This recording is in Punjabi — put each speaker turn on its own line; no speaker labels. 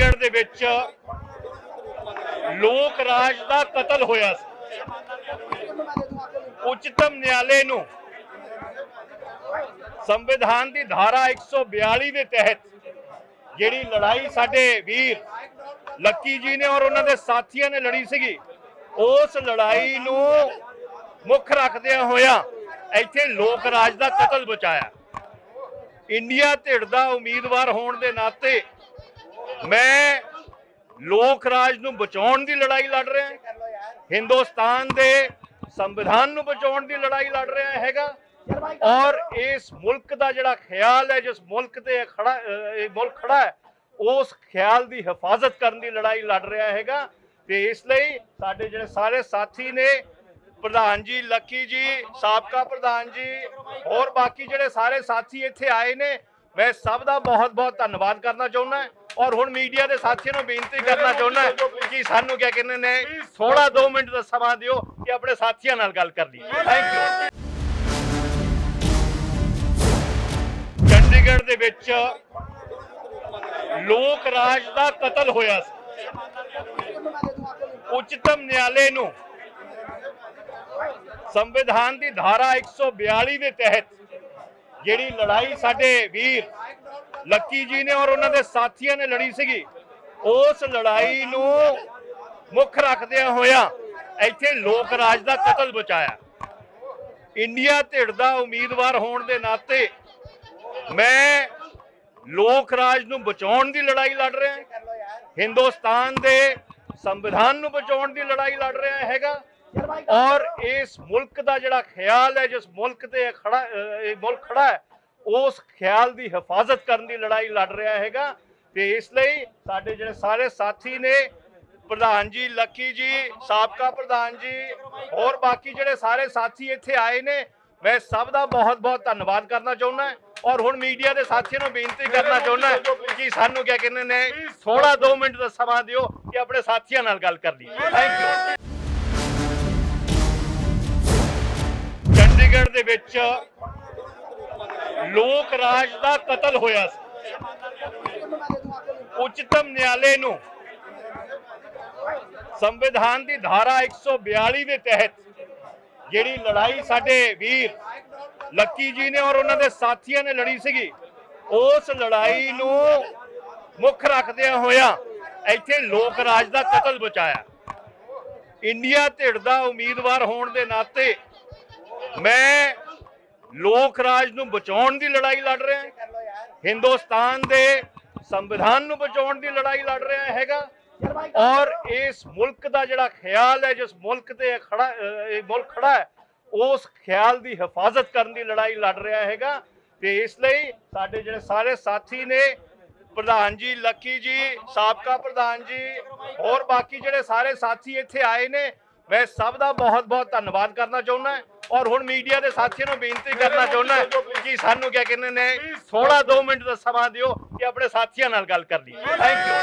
ਚੰਡੀਗੜ੍ਹ ਦੇ ਵਿੱਚ ਲੋਕ ਰਾਜ ਦਾ ਕਤਲ ਹੋਇਆ ਸੀ। ਉੱਚਤਮ ਨਿਆਲੇ ਨੂੰ ਸੰਵਿਧਾਨ ਦੀ ਧਾਰਾ 142 ਦੇ ਤਹਿਤ ਜਿਹੜੀ ਲੜਾਈ ਸਾਡੇ ਵੀਰ ਲੱਕੀ ਜੀ ਨੇ ਔਰ ਉਹਨਾਂ ਦੇ ਸਾਥੀਆਂ ਨੇ ਲੜੀ ਸੀਗੀ, ਉਸ ਲੜਾਈ ਨੂੰ ਮੁੱਖ ਰੱਖਦਿਆਂ ਹੋਇਆ ਇੱਥੇ ਲੋਕ ਰਾਜ ਦਾ ਕਤਲ ਬਚਾਇਆ ਇੰਡੀਆ ਧਿਰ ਦਾ ਉਮੀਦਵਾਰ ਹੋਣ ਦੇ ਨਾਤੇ ਮੈਂ ਲੋਕ ਰਾਜ ਨੂੰ ਬਚਾਉਣ ਦੀ ਲੜਾਈ ਲੜ ਰਿਹਾ ਹਿੰਦੁਸਤਾਨ ਦੇ ਸੰਵਿਧਾਨ ਨੂੰ ਬਚਾਉਣ ਦੀ ਲੜਾਈ ਲੜ ਰਿਹਾ ਹੈਗਾ। ਔਰ ਇਸ ਮੁਲਕ ਦਾ ਜਿਹੜਾ ਖਿਆਲ ਹੈ, ਜਿਸ ਮੁਲਕ ਤੇ ਖੜਾ, ਇਹ ਮੁਲਕ ਖੜਾ ਹੈ, ਉਸ ਖਿਆਲ ਦੀ ਹਿਫਾਜ਼ਤ ਕਰਨ ਦੀ ਲੜਾਈ ਲੜ ਰਿਹਾ ਹੈਗਾ। ਤੇ ਇਸ ਲਈ ਸਾਡੇ ਜਿਹੜੇ ਸਾਰੇ ਸਾਥੀ ਨੇ, ਪ੍ਰਧਾਨ ਜੀ, ਲੱਕੀ ਜੀ, ਸਾਬਕਾ ਪ੍ਰਧਾਨ ਜੀ, ਹੋਰ ਬਾਕੀ ਜਿਹੜੇ ਸਾਰੇ ਸਾਥੀ ਇੱਥੇ ਆਏ ਨੇ, ਮੈਂ ਸਭ ਦਾ ਬਹੁਤ ਬਹੁਤ ਧੰਨਵਾਦ ਕਰਨਾ ਚਾਹੁੰਦਾ ਔਰ ਹੁਣ ਮੀਡੀਆ ਦੇ ਸਾਥੀਆਂ ਨੂੰ ਬੇਨਤੀ ਕਰਨਾ ਚਾਹੁੰਦਾ ਕਿ ਸਾਨੂੰ ਕਿਆ ਕਹਿੰਦੇ ਨੇ ਥੋੜਾ 2 ਮਿੰਟ ਦਾ ਸਮਾਂ ਦਿਓ ਕਿ ਆਪਣੇ ਸਾਥੀਆਂ ਨਾਲ ਗੱਲ ਕਰ ਲਈਏ। ਥੈਂਕ ਯੂ ਚੰਡੀਗੜ੍ਹ ਦੇ ਵਿੱਚ ਲੋਕ ਰਾਜ ਦਾ ਕਤਲ ਹੋਇਆ ਸੀ। ਉੱਚਤਮ ਨਿਆਲੇ ਨੂੰ ਸੰਵਿਧਾਨ ਦੀ ਧਾਰਾ 142 ਦੇ ਤਹਿਤ ਜਿਹੜੀ ਲੜਾਈ ਸਾਡੇ ਵੀਰ ਲੱਕੀ ਜੀ ਨੇ ਔਰ ਉਹਨਾਂ ਦੇ ਸਾਥੀਆਂ ਨੇ ਲੜੀ ਸੀਗੀ। ਉਸ ਲੜਾਈ ਨੂੰ ਮੁੱਖ ਰੱਖਦਿਆਂ ਹੋਇਆ ਇੱਥੇ ਲੋਕ ਰਾਜ ਦਾ ਕਤਲ ਬਚਾਇਆ ਇੰਡੀਆ ਧਿਰ ਦਾ ਉਮੀਦਵਾਰ ਹੋਣ ਦੇ ਨਾਤੇ ਮੈਂ ਲੋਕ ਰਾਜ ਨੂੰ ਬਚਾਉਣ ਦੀ ਲੜਾਈ ਲੜ ਰਿਹਾ ਹਿੰਦੁਸਤਾਨ ਦੇ ਸੰਵਿਧਾਨ ਨੂੰ ਬਚਾਉਣ ਦੀ ਲੜਾਈ ਲੜ ਰਿਹਾ ਹੈਗਾ। ਔਰ ਇਸ ਮੁਲਕ ਦਾ ਜਿਹੜਾ ਖਿਆਲ ਹੈ, ਜਿਸ ਮੁਲਕ ਤੇ ਖੜਾ ਇਹ ਮੁਲਕ ਖੜਾ ਹੈ ਉਸ ਖਿਆਲ ਦੀ ਹਿਫਾਜ਼ਤ ਕਰਨ ਦੀ ਲੜਾਈ ਲੜ ਰਿਹਾ ਹੈਗਾ ਤੇ ਇਸ ਲਈ ਸਾਡੇ ਜਿਹੜੇ ਸਾਰੇ ਸਾਥੀ ਨੇ, ਪ੍ਰਧਾਨ ਜੀ, ਲੱਕੀ ਜੀ, ਸਾਬਕਾ ਪ੍ਰਧਾਨ ਜੀ, ਹੋਰ ਬਾਕੀ ਜਿਹੜੇ ਸਾਰੇ ਸਾਥੀ ਇੱਥੇ ਆਏ ਨੇ, ਮੈਂ ਸਭ ਦਾ ਬਹੁਤ ਬਹੁਤ ਧੰਨਵਾਦ ਕਰਨਾ ਚਾਹੁੰਦਾ ਔਰ ਹੁਣ ਮੀਡੀਆ ਦੇ ਸਾਥੀਆਂ ਨੂੰ ਬੇਨਤੀ ਕਰਨਾ ਚਾਹੁੰਦਾ ਕਿ ਸਾਨੂੰ ਕਿਆ ਕਹਿੰਦੇ ਨੇ ਥੋੜਾ 2 ਮਿੰਟ ਦਾ ਸਮਾਂ ਦਿਓ ਕਿ ਆਪਣੇ ਸਾਥੀਆਂ ਨਾਲ ਗੱਲ ਕਰ ਲਈਏ। ਥੈਂਕ ਯੂ ਚੰਡੀਗੜ੍ਹ ਦੇ ਵਿੱਚ ਲੋਕ ਰਾਜ ਦਾ ਕਤਲ ਹੋਇਆ ਸੀ। ਉੱਚਤਮ ਨਿਆਲੇ ਨੂੰ ਸੰਵਿਧਾਨ ਦੀ ਧਾਰਾ 142 ਦੇ ਤਹਿਤ ਜਿਹੜੀ ਲੜਾਈ ਸਾਡੇ ਵੀਰ ਲੱਕੀ ਜੀ ਨੇ ਔਰ ਉਹਨਾਂ ਦੇ ਸਾਥੀਆਂ ਨੇ ਲੜੀ ਸੀਗੀ, ਉਸ ਲੜਾਈ ਨੂੰ ਮੁੱਖ ਰੱਖਦਿਆਂ ਹੋਇਆ ਇੱਥੇ ਲੋਕ ਰਾਜ ਦਾ ਕਤਲ ਬਚਾਇਆ। ਇੰਡੀਆ ਧਿਰ ਦਾ ਉਮੀਦਵਾਰ ਹੋਣ ਦੇ ਨਾਤੇ ਮੈਂ ਲੋਕ ਰਾਜ ਨੂੰ ਬਚਾਉਣ ਦੀ ਲੜਾਈ ਲੜ ਰਿਹਾ ਹਿੰਦੁਸਤਾਨ ਦੇ ਸੰਵਿਧਾਨ ਨੂੰ ਬਚਾਉਣ ਦੀ ਲੜਾਈ ਲੜ ਰਿਹਾ ਹੈਗਾ। ਔਰ ਇਸ ਮੁਲਕ ਦਾ ਜਿਹੜਾ ਖਿਆਲ ਹੈ, ਜਿਸ ਮੁਲਕ ਤੇ ਖੜਾ ਇਹ ਮੁਲਕ ਖੜਾ ਹੈ, ਉਸ ਖਿਆਲ ਦੀ ਹਿਫਾਜ਼ਤ ਕਰਨ ਦੀ ਲੜਾਈ ਲੜ ਰਿਹਾ ਹੈਗਾ। ਤੇ ਇਸ ਲਈ ਸਾਡੇ ਜਿਹੜੇ ਸਾਰੇ ਸਾਥੀ ਨੇ, ਪ੍ਰਧਾਨ ਜੀ, ਲੱਕੀ ਜੀ, ਸਾਬਕਾ ਪ੍ਰਧਾਨ ਜੀ, ਹੋਰ ਬਾਕੀ ਜਿਹੜੇ ਸਾਰੇ ਸਾਥੀ ਇੱਥੇ ਆਏ ਨੇ, ਮੈਂ ਸਭ ਦਾ ਬਹੁਤ ਬਹੁਤ ਧੰਨਵਾਦ ਕਰਨਾ ਚਾਹੁੰਦਾ ਔਰ ਹੁਣ ਮੀਡੀਆ ਦੇ ਸਾਥੀਆਂ ਨੂੰ ਬੇਨਤੀ ਕਰਨਾ ਚਾਹੁੰਦਾ ਕਿ ਸਾਨੂੰ ਕਿਆ ਕਹਿੰਦੇ ਨੇ ਥੋੜਾ 2 ਮਿੰਟ ਦਾ ਸਮਾਂ ਦਿਓ ਕਿ ਆਪਣੇ ਸਾਥੀਆਂ ਨਾਲ ਗੱਲ ਕਰ ਲਈਏ। Thank you